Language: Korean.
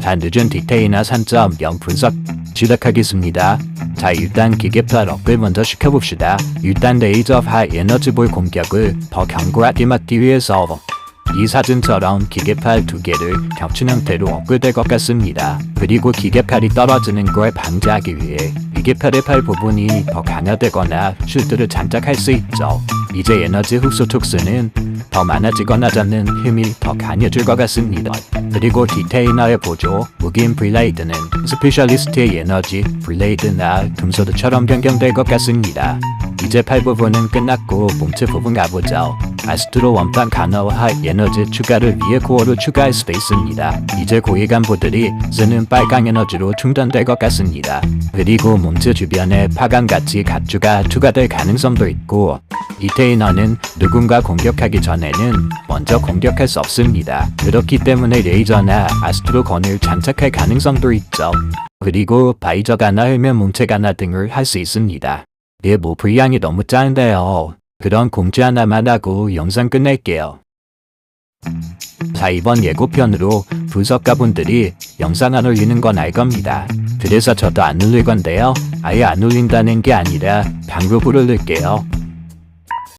자, 늦은 디테일이나 산점0 분석 시작하겠습니다. 자, 일단 기계파 럭을 먼저 시켜봅시다. 일단 레이저 하이 에너지볼 공격을 더 견고하게 막기 위해서 이 사진처럼 기계팔 두 개를 겹친 형태로 업글될 것 같습니다. 그리고 기계팔이 떨어지는 걸 방지하기 위해 기계팔의 팔 부분이 더 강화되거나 쉴드를 장착할 수 있죠. 이제 에너지 흡수 촉수는 더 많아지거나 잡는 힘이 더 강해질 것 같습니다. 그리고 디테이너의 보조, 무기인 블레이드는 스페셜리스트의 에너지, 블레이드나 금소드처럼 변경될 것 같습니다. 이제 팔 부분은 끝났고 몸체 부분 가보죠. 아스트로 원판 간호와 에너지 추가를 위해 코어를 추가할 수도 있습니다. 이제 고위 간부들이 쓰는 빨강 에너지로 충전될 것 같습니다. 그리고 몸체 주변에 파강같이 가추가 추가될 가능성도 있고 이테이너는 누군가 공격하기 전에는 먼저 공격할 수 없습니다. 그렇기 때문에 레이저나 아스트로 건을 장착할 가능성도 있죠. 그리고 바이저가나 헬멧 몸체가나 등을 할 수 있습니다. 예, 뭐 분량이 너무 짧은데요. 그런 공지 하나만 하고 영상 끝낼게요. 자, 이번 예고편으로 분석가분들이 영상 안 올리는 건 알 겁니다. 그래서 저도 안 올릴 건데요. 아예 안 올린다는 게 아니라 방법을 올릴게요.